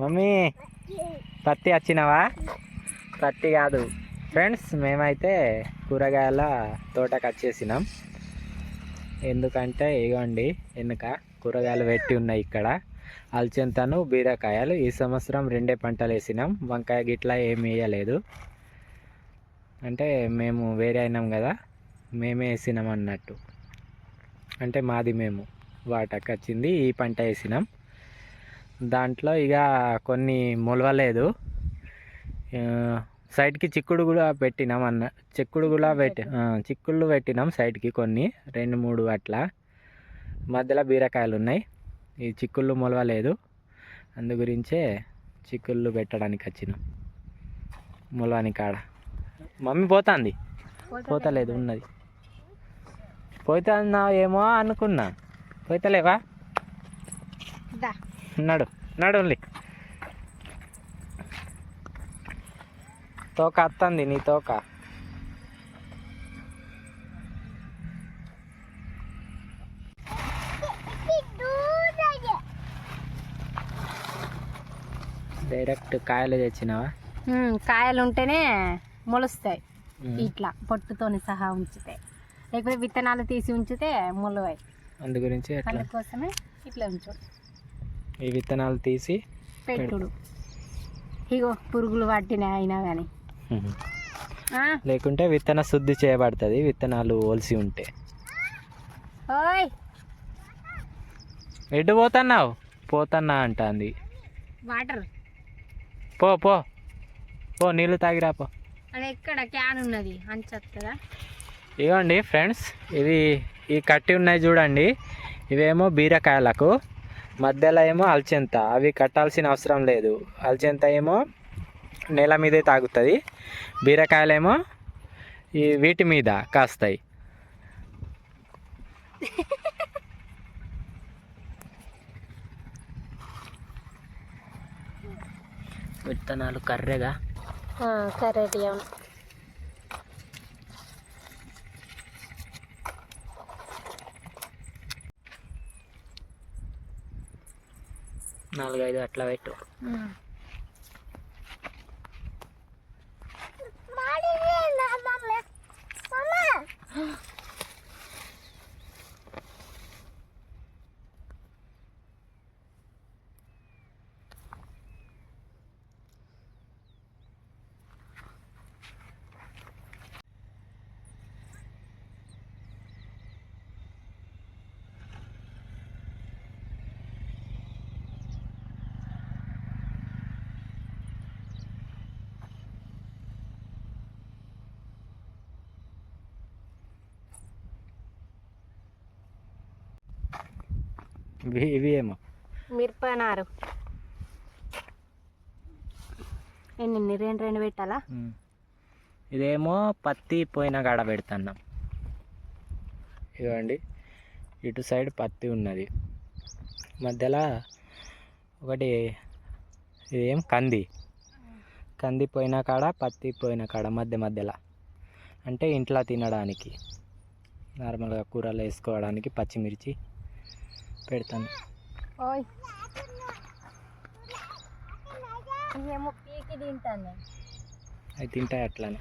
Mummy పత్తి వచ్చినావా పత్తి కాదు. ఫ్రెండ్స్ మేమైతే కూరగాయల తోటకు వచ్చేసినాం ఎందుకంటే ఇగోండి వెనుక కూరగాయలు పెట్టి ఉన్నాయి ఇక్కడ. అల్చెంతను బీరకాయలు ఈ సంవత్సరం రెండే పంటలు వేసినాం. వంకాయ గిట్లా ఏమి వేయలేదు. అంటే మేము వేరే అయినాం కదా మేమే వేసినాం అన్నట్టు. అంటే మాది మేము వాటకు వచ్చింది ఈ పంట వేసినాం. దాంట్లో ఇక కొన్ని మొలవలేదు. సైడ్కి చిక్కుడు కూడా పెట్టినాం అన్న చిక్కుడు కూడా పెట్టి చిక్కుళ్ళు పెట్టినాం సైడ్కి కొన్ని రెండు మూడు అట్లా. మధ్యలో బీరకాయలు ఉన్నాయి. ఈ చిక్కుళ్ళు మొలవలేదు. అందు గురించే చిక్కుళ్ళు పెట్టడానికి వచ్చినాం. మొలవని కాడ మమ్మీ పోతాంది? పోతలేదు. ఉన్నది. పోతా ఏమో అనుకున్నా. పోతలేవా? నడు నడు ఓన్లీ తోక అత్తంది నీ తోక. డైరెక్ట్ కాయలు తెచ్చినావా? కాయలు ఉంటేనే మొలుస్తాయి. ఇట్లా పొట్టుతోని సహా ఉంచితే. లేకపోతే విత్తనాలు తీసి ఉంచితే మొలవాయి అందు గురించి అందుకోసమే ఇట్లా ఉంచు. ఈ విత్తనాలు తీసి పెట్టుడు. ఇగో పురుగులు పట్టిన అయినా కానీ లేకుంటే విత్తన శుద్ధి చేయబడుతుంది విత్తనాలు ఓల్సి ఉంటే. ఎటు పోతున్నావు? పోతన్నా అంటాంది. వాటర్. పో పో. పో నీళ్ళు తాగిరా పో. ఎక్కడ క్యాన్ ఉన్నది? అంచత్తదా? ఇవ్వండి ఫ్రెండ్స్ ఇవి ఈ కట్టి ఉన్నాయి చూడండి. ఇవేమో బీరకాయలకు. మధ్యలో ఏమో అల్చెంత అవి కట్టాల్సిన అవసరం లేదు. అల్చెంత ఏమో నేల మీదే తాగుతుంది. బీరకాయలేమో ఈ వీటి మీద కాస్తాయి. విత్తనాలు కర్రెగా? కరెక్ట్ అవును నాలుగైదు అట్లా పెట్టు. ఇవి ఏమో. మిరపనారు. ఎన్ని రెండు రెండు పెట్టాలా. ఇదేమో పత్తి పోయిన కాడ పెడుతున్నాం. ఇదిగోండి. ఇటు సైడ్ పత్తి ఉన్నది. మధ్యలో ఒకటి ఇదేం కంది. కంది పోయిన కాడ పత్తి పోయిన కాడ మధ్య మధ్యలో. అంటే ఇంట్లో తినడానికి. నార్మల్గా కూరలో వేసుకోవడానికి పచ్చిమిర్చి పెడతాను. ఓయ్. ఏమో పీకి తింటాను. అవి తింటాయి అట్లానే.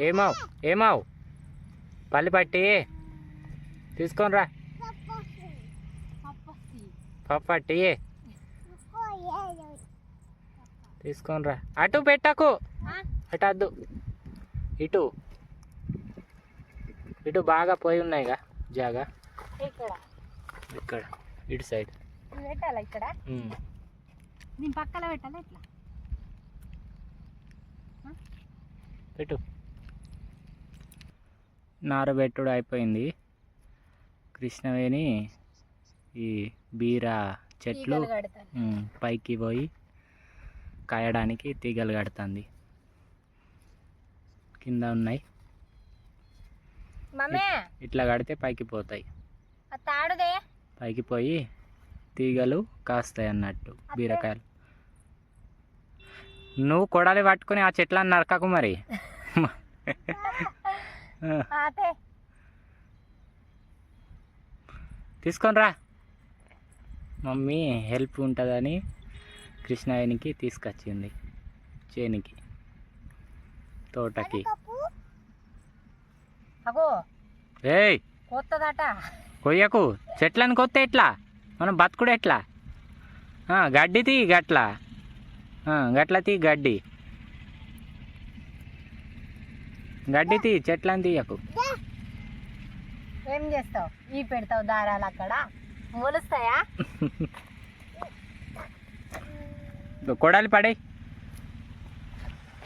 ఏమావు ఏమావు? పల్లి పట్టి. తీసుకొని రా. పప్పట్టి తీసుకొని రా అటు పెట్టకు. అటు అద్దు. ఇటు. ఇటు బాగా పోయి ఉన్నాయిగా జాగా. ఇక్కడ. ఇటు సైడ్. పెట్టాలా ఇక్కడ. దీని పక్కన పెట్టాలా ఇట్లా? పెట్టు. నారబెట్టుడు అయిపోయింది. కృష్ణవేణి ఈ బీర చెట్లు పైకి పోయి కాయడానికి తీగలు కడుతుంది. కింద ఉన్నాయి. ఇట్లా కడితే పైకి పోతాయి. పైకి పోయి తీగలు కాస్తాయి అన్నట్టు బీరకాయలు. నువ్వు కొడాలి పట్టుకొని ఆ చెట్లను నరకకు మరి. తీసుకొని రా. మమ్మీ హెల్ప్ ఉంటుందని కృష్ణాయనికి తీసుకొచ్చింది. చేనికి. తోటకి. ఏయ్! కొత్తదట. కొయ్యకు. చెట్లను కొత్త ఎట్లా? మనం బతుకుడు ఎట్లా? గడ్డి తీ గట్ల. గట్ల తీ గడ్డి. గడ్డి తీ చెట్లను తీయకు. ఏం చేస్తావు? ఈ పెడతావు దారాలు అక్కడ? మొలుస్తాయా? కొడాలి పడే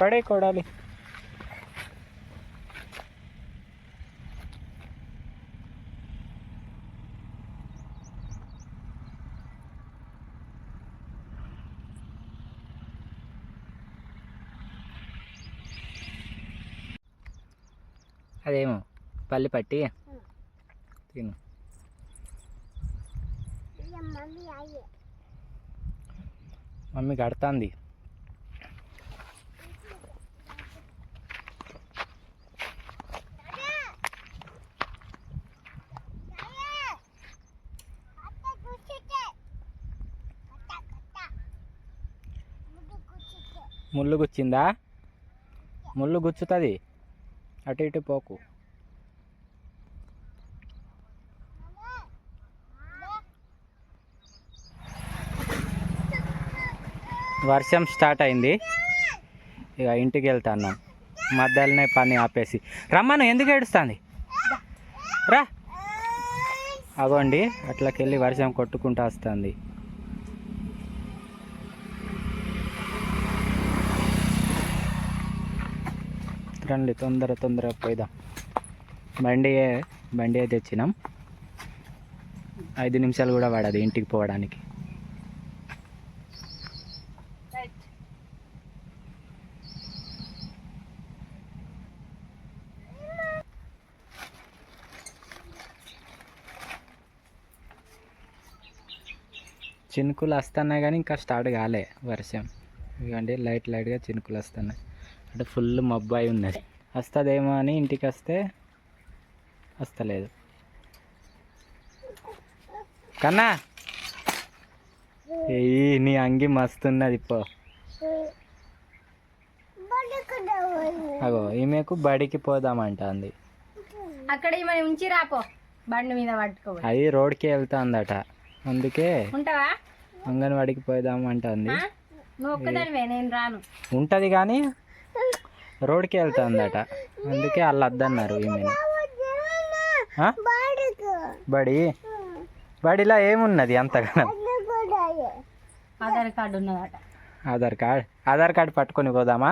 పడే కొడాలి. అదేమో పల్లి పట్టి. తిను. మమ్మీ కడుతుంది. ముళ్ళు గుచ్చిందా? ముళ్ళు గుచ్చుతుంది. అటు ఇటు పోకు. వర్షం స్టార్ట్ అయింది. ఇక ఇంటికి వెళ్తాను మధ్యలోనే పని ఆపేసి. రమ్మను ఎందుకు ఏడుస్తుంది? రా. అగోండి అట్లకెళ్ళి వర్షం కొట్టుకుంటూ వస్తుంది. రండి తొందర తొందరగా పోయిదాం. బండియే బండియే తెచ్చినాం. ఐదు నిమిషాలు కూడా పడదు ఇంటికి పోవడానికి. చినుకులు వస్తున్నాయి కానీ ఇంకా స్టార్ట్ కాలే వర్షం. ఇవ్వండి లైట్ లైట్గా చినుకులు వస్తున్నాయి అంటే ఫుల్ మబ్బు అయి ఉన్నది. వస్తుందేమో అని ఇంటికి వస్తే వస్తలేదు. కన్నా! ఏయ్ నీ అంగి మస్తున్నది పో. అగో ఈమెకు బడికి పోదామంటుంది. అక్కడ మనం ఉంచి రాపో బండి మీద పట్టుకో అది రోడ్కి వెళ్తాందట. అందుకే ఉంటావా? అంగన్వాడికి? నువ్వు ఒక్కదానివే నేను రాను. ఉంటది కానీ రోడ్కి వెళ్తుందట. అందుకే వాళ్ళు వద్దన్నారు ఈమెను? బడి? బడిలో ఏమున్నది అంతగానం? ఆధార్ కార్డు ఉన్నదట. ఆధార్ కార్డ్? ఆధార్ కార్డ్ పట్టుకొని పోదామా?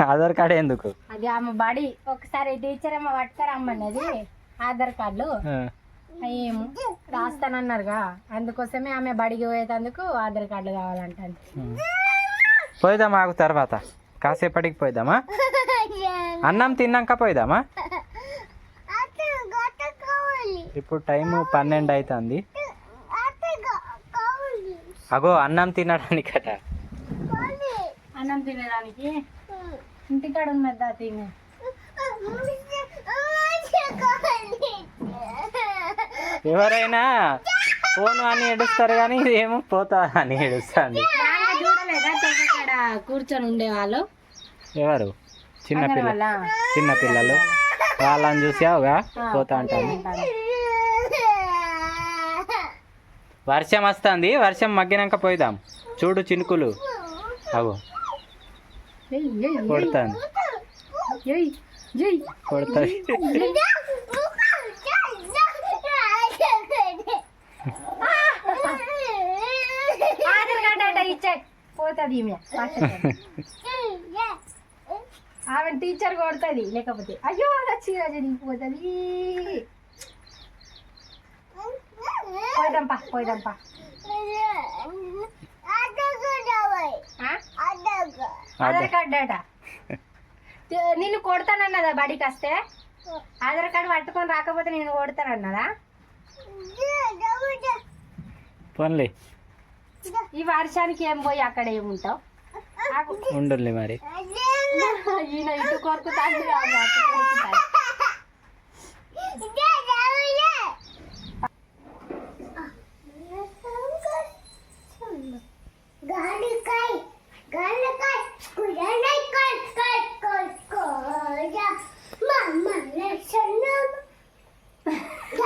ఆధార్ కార్డ్ ఎందుకు? అది ఆమె బడి. ఒకసారి టీచర్ అమ్మ పట్టుకరమ్మన్నది. ఆధార్ కార్డులు ఆ, ఏమో రాస్తానన్నారుగా. అందుకోసమే ఆమె బడికి పోయేటందుకు ఆధార్ కార్డు కావాలంటాను ఉం. పోయిదామా ఆగు తర్వాత. కాసేపటికి పోయిదామా? అన్నం తిన్నాక పోయిదామా? ఇప్పుడు టైము పన్నెండు అవుతుంది అగో అన్నం తినడానికట. అన్నం తినడానికి? ఇంటికాడ ఉన్నదా తినే? ఎవరైనా ఫోన్ అని ఏడుస్తారు కానీ ఇదేమో పోతా అని తోటకాడ కూర్చొని ఉండేవాళ్ళు ఎవరు? చిన్న అందరి పిల్ల. వల్ల చిన్న పిల్లలు. వాళ్ళని చూసావుగా? పోతా అంటాను. వర్షం వస్తుంది. వర్షం మగ్గినాక పోయిదాం. చూడు చినుకులు. అగో. కొడుతాను. కొడుతుంది ఆధార్ కార్డు అట ఇచ్చే పోతుంది ఈమె. ఆమె టీచర్ కొడుతుంది లేకపోతే అయ్యో చీర జరిగిపోతుంది పోయిదంపా పోయిదంపా ఆధార్ కార్డు తే- నిన్ను కొడతానన్నదా బడికి వస్తే ఆధార్ కార్డు పట్టుకొని రాకపోతే నేను కొడతానన్నదా? పోన్లే. ఈ వర్షానికి ఏం పోయి అక్కడ ఏముంటావు. ఉండులే మరి. ఈయన ఇటు కొరుకుతాడు ఆమె అటు కొరుకుతాడు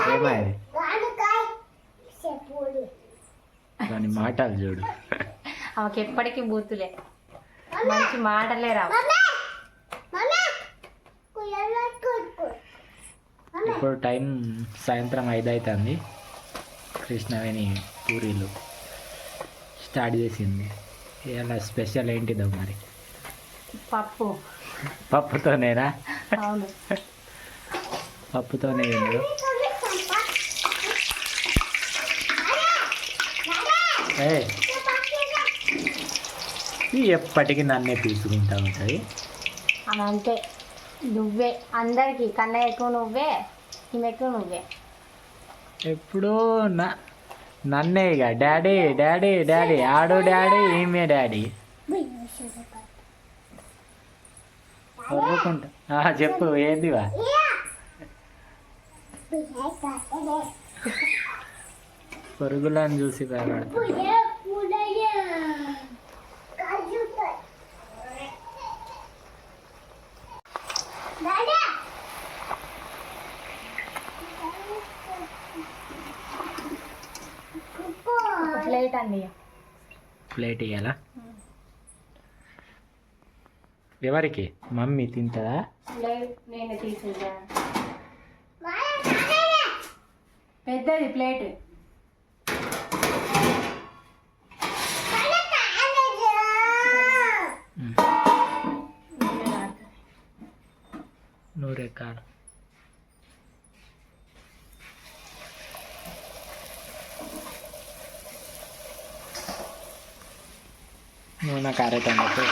ఏమైంది దాని మాటలు చూడు ఆమెకి ఎప్పటికీ బూతులే. మంచి మాటలే రావు. ఇప్పుడు టైం సాయంత్రం ఐదు అవుతుంది కృష్ణవేణి పూరీలు స్టార్ట్ చేసింది. ఇలా స్పెషల్ ఏంటిదో మరి? పప్పు. పప్పుతోనేనా? అవును. పప్పుతోనే ఏందో ఏ ఈ ఎప్పటికీ నన్నే తీసుకుంటా ఉంటుంది. అంతే నువ్వే అందరికి కన్నయ్య ఎక్కువ నువ్వే ఈమె ఎక్కువ నువ్వే. ఎప్పుడూ నా నన్నే ఇక డాడీ డాడీ డాడీ ఆడు డాడీ ఈమె డాడీ. చెప్పు ఏందివా? పొరుగులను చూసి భయపడతా. ప్లేట్ అండి. ప్లేట్ ఇవ్వాలా ఎవరికి? మమ్మీ తింటుందా? ప్లేట్ నేను తీసుకుంటా. పెద్దది ప్లేట్ నూరే కారు నూనె కారేటందుకు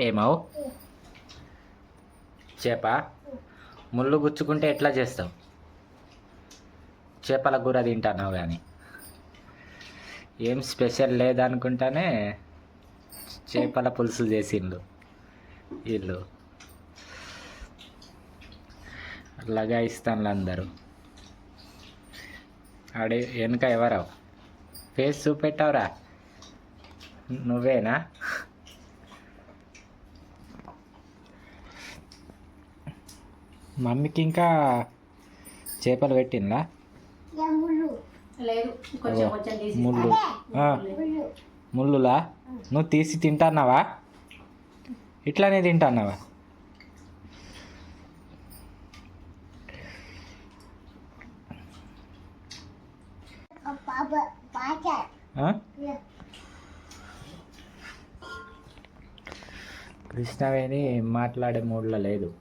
ఏమవు చేప? ముళ్ళు గుచ్చుకుంటే ఎట్లా చేస్తావు? చేపల కూర తింటున్నావు కానీ ఏం స్పెషల్ లేదనుకుంటానే చేపల పులుసు చేసిండు. వీళ్ళు అలాగా ఇస్తాను అందరూ ఆడే వెనుక ఎవరావు? ఫేస్ చూపెట్టావురా? నువ్వేనా మమ్మీకి ఇంకా చేపలు పెట్టిందా లేదు కొంచెం కొంచెం తీసి. ముళ్ళు. ముళ్ళులా? నువ్వు తీసి తింటున్నావా? ఇట్లానే తింటున్నావా? ఆ? కృష్ణవేణి మాట్లాడే మూడ్లో లేదు.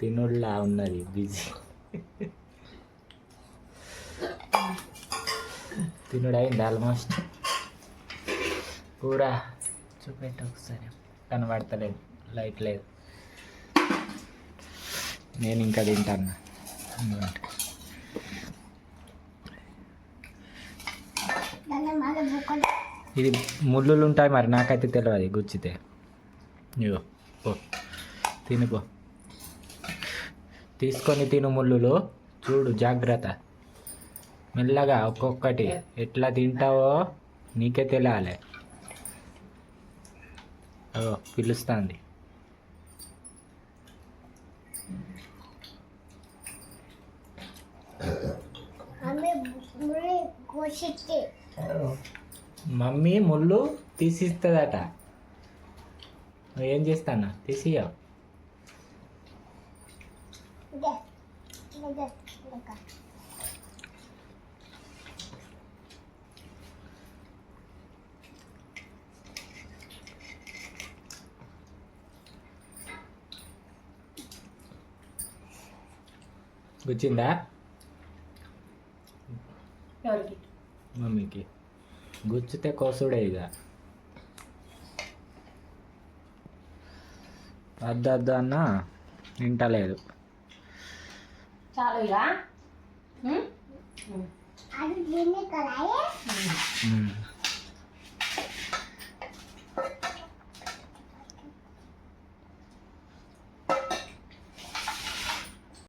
తినుళ్ళ ఉన్నది బిజీ తినుడు అయింది ఆల్మోస్ట్ కూర. చూపెట్టు ఒకసారి. కనబడతలేదు లైట్ లేదు. నేను ఇంకా తింటాను ఇది ముళ్ళులు ఉంటాయి మరి నాకైతే తెలియదు గుచ్చితే. ఇగో. ఓ తినుకో తీసుకొని తిను ముళ్ళులు. చూడు జాగ్రత్త. మెల్లగా ఒక్కొక్కటి ఎట్లా తింటావో నీకే తెలియాలి ఓ పిలుస్తుంది. మమ్మీ ముళ్ళు తీసిస్తుందట. నువ్వు ఏం చేస్తానా? తీసియో? గుచ్చిందా? మమ్మీకి. గుచ్చితే కోసుడే ఇక. అద్దు అద్దు అన్న వింటలేదు చాలు.